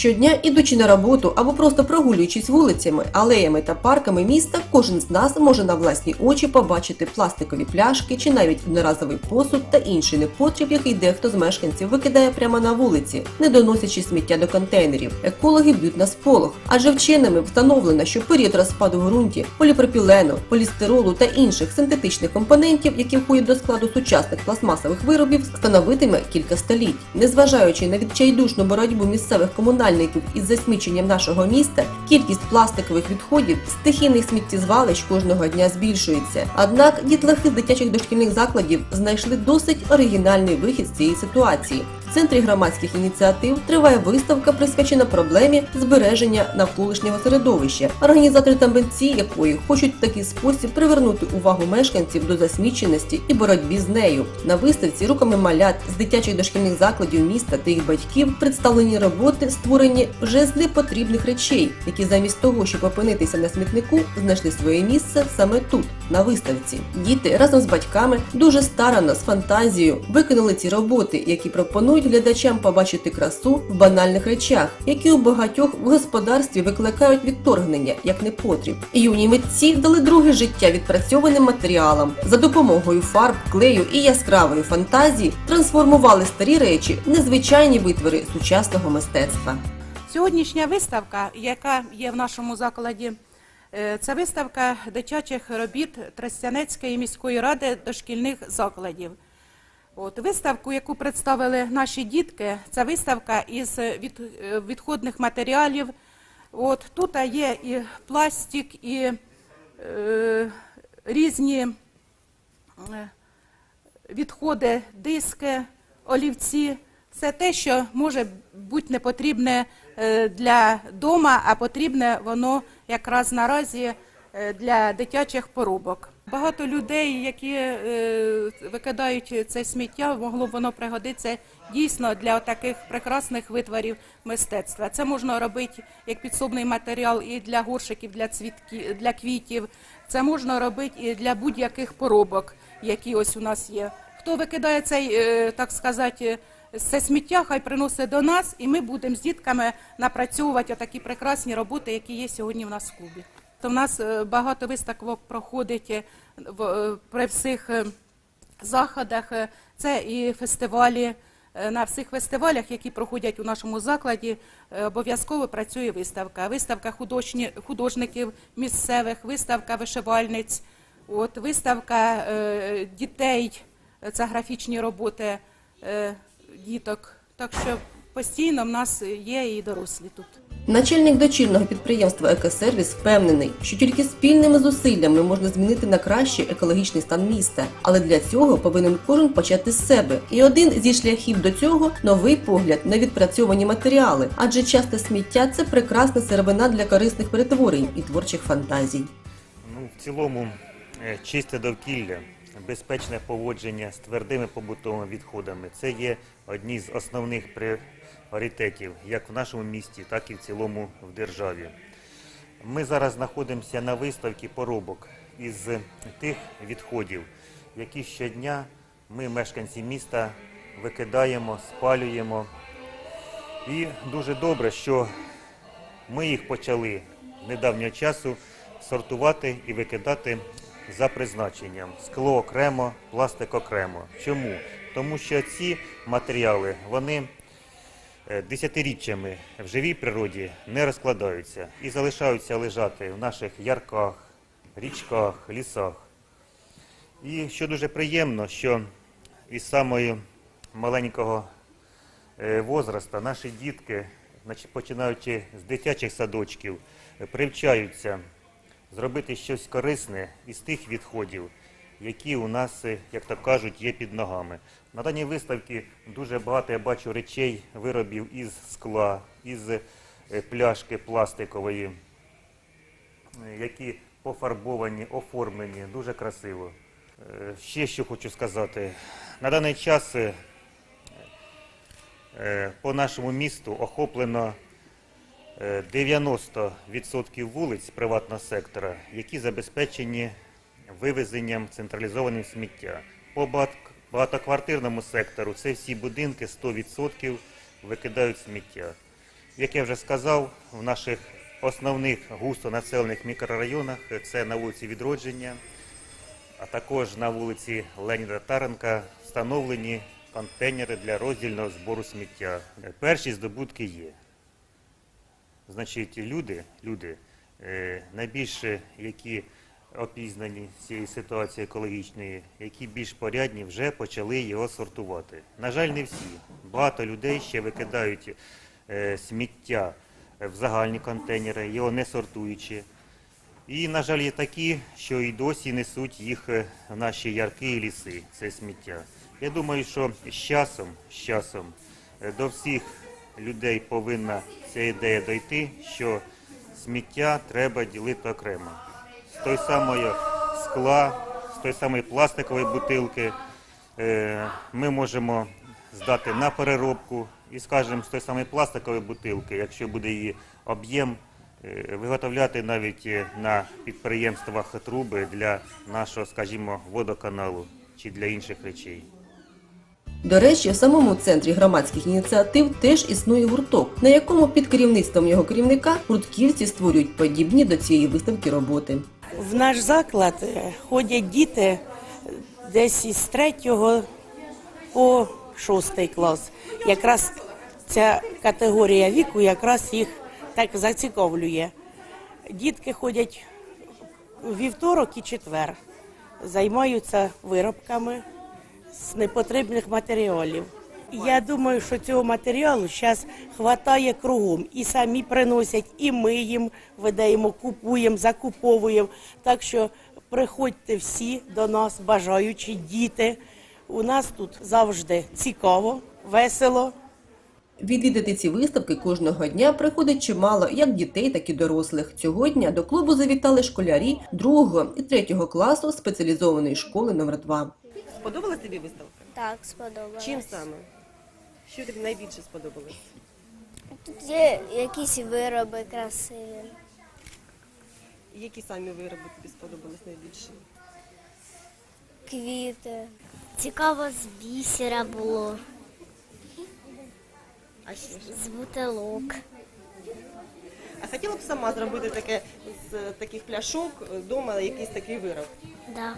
Щодня, ідучи на роботу або просто прогулюючись вулицями, алеями та парками міста, кожен з нас може на власні очі побачити пластикові пляшки чи навіть одноразовий посуд та інший непотріб, який дехто з мешканців викидає прямо на вулиці, не доносячи сміття до контейнерів. Екологи б'ють на сполох, адже вченими встановлено, що період розпаду ґрунті поліпропілену, полістиролу та інших синтетичних компонентів, які входять до складу сучасних пластмасових виробів, становитиме кілька століть. Незважаючи на відчайдушну боротьбу місцевих комунальників із засміченням нашого міста, кількість пластикових відходів стихійних сміттєзвалищ кожного дня збільшується. Однак дітлахи з дитячих дошкільних закладів знайшли досить оригінальний вихід з цієї ситуації. В центрі громадських ініціатив триває виставка, присвячена проблемі збереження навколишнього середовища, організатори та митці якої хочуть в такий спосіб привернути увагу мешканців до засміченості і боротьбі з нею. На виставці руками малят з дитячих дошкільних закладів міста та їх батьків представлені роботи, створені вже з непотрібних речей, які замість того, щоб опинитися на смітнику, знайшли своє місце саме тут, на виставці. Діти разом з батьками дуже старанно з фантазією виконали ці роботи, які пропонують глядачам побачити красу в банальних речах, які у багатьох в господарстві викликають відторгнення як непотріб. Юні митці дали друге життя відпрацьованим матеріалам за допомогою фарб, клею і яскравої фантазії трансформували старі речі в незвичайні витвори сучасного мистецтва. Сьогоднішня виставка, яка є в нашому закладі, е, це виставка дитячих робіт Тростянецької міської ради дошкільних закладів. От виставку, яку представили наші дітки, це виставка із від, е, відходних матеріалів. От тут є і пластик, і е, різні е, відходи, диски, олівці. Все те, що може бути не потрібне е, для дома, а потрібне воно якраз наразі е, для дитячих поробок. Багато людей, які е, викидають це сміття, могло б воно пригодитися дійсно для таких прекрасних витворів мистецтва. Це можна робити як підсобний матеріал і для горшиків, для цвітки, для квітів. Це можна робити і для будь-яких поробок, які ось у нас є. Хто викидає цей, е, так сказати, це сміття, хай приносить до нас, і ми будемо з дітками напрацьовувати такі прекрасні роботи, які є сьогодні в нас в клубі. То в нас е, багато виставок проходить е, е, при всіх заходах. Це і фестивалі. На всіх фестивалях, які проходять у нашому закладі, обов'язково працює виставка. Виставка художні, художників місцевих, виставка вишивальниць, от, виставка е, дітей, це графічні роботи е, діток. Так що постійно в нас є і дорослі тут. Начальник дочірного підприємства Екосервіс впевнений, що тільки спільними зусиллями можна змінити на краще екологічний стан міста, але для цього повинен кожен почати з себе. І один зі шляхів до цього новий погляд на відпрацьовані матеріали, адже часто сміття це прекрасна сировина для корисних перетворень і творчих фантазій. Ну, в цілому, е, чисте довкілля, безпечне поводження з твердими побутовими відходами це є одні з основних пріоритетів як в нашому місті, так і в цілому в державі. Ми зараз знаходимося на виставці поробок із тих відходів, які щодня ми, мешканці міста, викидаємо, спалюємо. І дуже добре, що ми їх почали недавнього часу сортувати і викидати за призначенням. Скло окремо, пластик окремо. Чому? Тому що ці матеріали вони е, десятиріччями в живій природі не розкладаються і залишаються лежати в наших ярках, річках, лісах. І що дуже приємно, що із самої маленького е, возраста наші дітки, починаючи з дитячих садочків, привчаються зробити щось корисне із тих відходів, які у нас, е, як то кажуть, є під ногами. На даній виставці дуже багато я бачу речей, виробів із скла, із е, пляшки пластикової, е, які пофарбовані, оформлені, дуже красиво. Ще що хочу сказати. На даний час по нашому місту охоплено 90% вулиць приватного сектора, які забезпечені вивезенням централізованим сміття. По багатоквартирному сектору це всі будинки 100% викидають сміття. Як я вже сказав, в наших основних густонаселених мікрорайонах це на вулиці Відродження, а також на вулиці Леніна Таренка встановлені контейнери для роздільного збору сміття. Перші здобутки є. Значить, люди, люди е, найбільше, які опізнані цієї ситуації екологічної, які більш порядні, вже почали його сортувати. На жаль, не всі. Багато людей ще викидають е, сміття в загальні контейнери, його не сортуючи. І, на жаль, є такі, що і досі несуть їх е, в наші ярки і ліси, це сміття. Я думаю, що з часом, з часом е, до всіх людей повинна ця ідея дойти, що сміття треба ділити окремо. З той самої скла, з той самої пластикової бутилки е, ми можемо здати на переробку і, скажімо, з той самої пластикової бутилки, якщо буде її об'єм, е, виготовляти навіть е, на підприємствах труби для нашого, скажімо, водоканалу чи для інших речей. До речі, в самому центрі громадських ініціатив теж існує гурток, на якому під керівництвом його керівника гуртківці створюють подібні до цієї виставки роботи. В наш заклад е, ходять діти десь із третього по шостий клас. Якраз ця категорія віку якраз їх так зацікавлює. Дітки ходять вівторок і четвер, займаються виробками з непотрібних матеріалів. Я думаю, що цього матеріалу зараз вистачає кругом. І самі приносять, і ми їм видаємо, купуємо, закуповуємо. Так що приходьте всі до нас, бажаючі діти. У нас тут завжди цікаво, весело. Відвідати ці виставки кожного дня приходить чимало як дітей, так і дорослих. Цього дня до клубу завітали школярі 2 і 3 класу спеціалізованої школи номер 2 Сподобалась тобі виставка? Так, сподобалось. Чим саме? Що тобі найбільше сподобалось? Тут є якісь вироби красиві. Які самі вироби тобі сподобались найбільше? Квіти. Цікаво з бісера було, А ще що? з бутилок. А хотіла б сама зробити таке з е, таких пляшок вдома якийсь такий вироб. Да.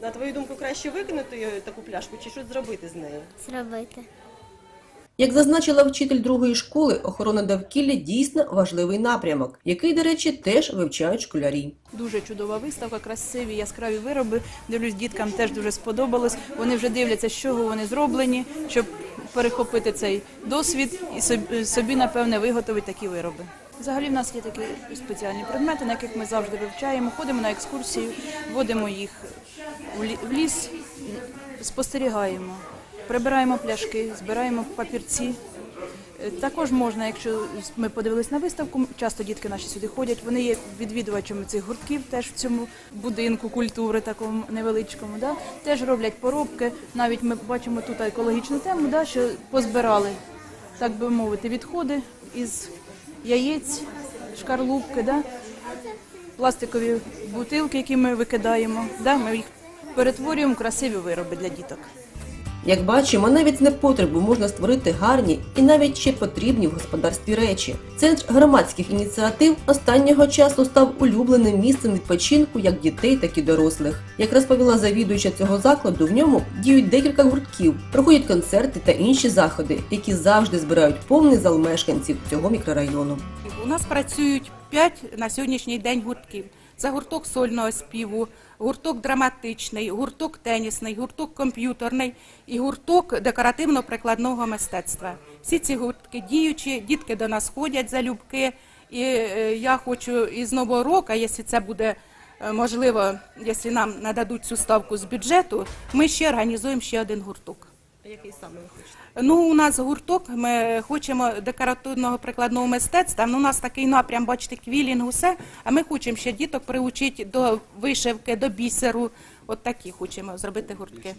На твою думку, краще викинути таку пляшку чи щось зробити з нею? Зробити. Як зазначила вчитель другої школи, охорона довкілля дійсно важливий напрямок, який, до речі, теж вивчають школярі. Дуже чудова виставка, красиві, яскраві вироби. Дивлюсь, діткам теж дуже сподобалось. Вони вже дивляться, з чого вони зроблені, щоб перехопити цей досвід і собі- собі, напевне, виготовити такі вироби. Взагалі в нас є такі спеціальні предмети, на яких ми завжди вивчаємо, ходимо на екскурсію, водимо їх в ліс, спостерігаємо, прибираємо пляшки, збираємо папірці. Е, Також можна, якщо ми подивились на виставку, часто дітки наші сюди ходять. Вони є відвідувачами цих гуртків, теж в цьому будинку культури, такому невеличкому. Да? Теж роблять поробки. Навіть ми бачимо тут екологічну тему, да, що позбирали, так би мовити, відходи із яєць, шкарлупки, да? пластикові бутилки, які ми викидаємо. Да? Ми їх перетворюємо красиві вироби для діток. Як бачимо, навіть з непотребу можна створити гарні і навіть ще потрібні в господарстві речі. Центр громадських ініціатив останнього часу став улюбленим місцем відпочинку як дітей, так і дорослих. Як розповіла завідуюча цього закладу, в ньому діють декілька гуртків, проходять концерти та інші заходи, які завжди збирають повний зал мешканців цього мікрорайону. У нас працюють п'ять на сьогоднішній день гуртків. Це гурток сольного співу, гурток драматичний, гурток тенісний, гурток комп'ютерний і гурток декоративно-прикладного мистецтва. Всі ці гуртки діючі, дітки до нас ходять залюбки. І е, я хочу із нового року, якщо це буде е, можливо, якщо нам нададуть цю ставку з бюджету, ми ще організуємо ще один гурток. Який саме ви хочете? Ну, у нас гурток, ми хочемо декоративного прикладного мистецтва. Ну, у нас такий напрям, бачите, квілінг, усе. А ми хочемо ще діток приучити до вишивки, до бісеру. От такі хочемо зробити гуртки.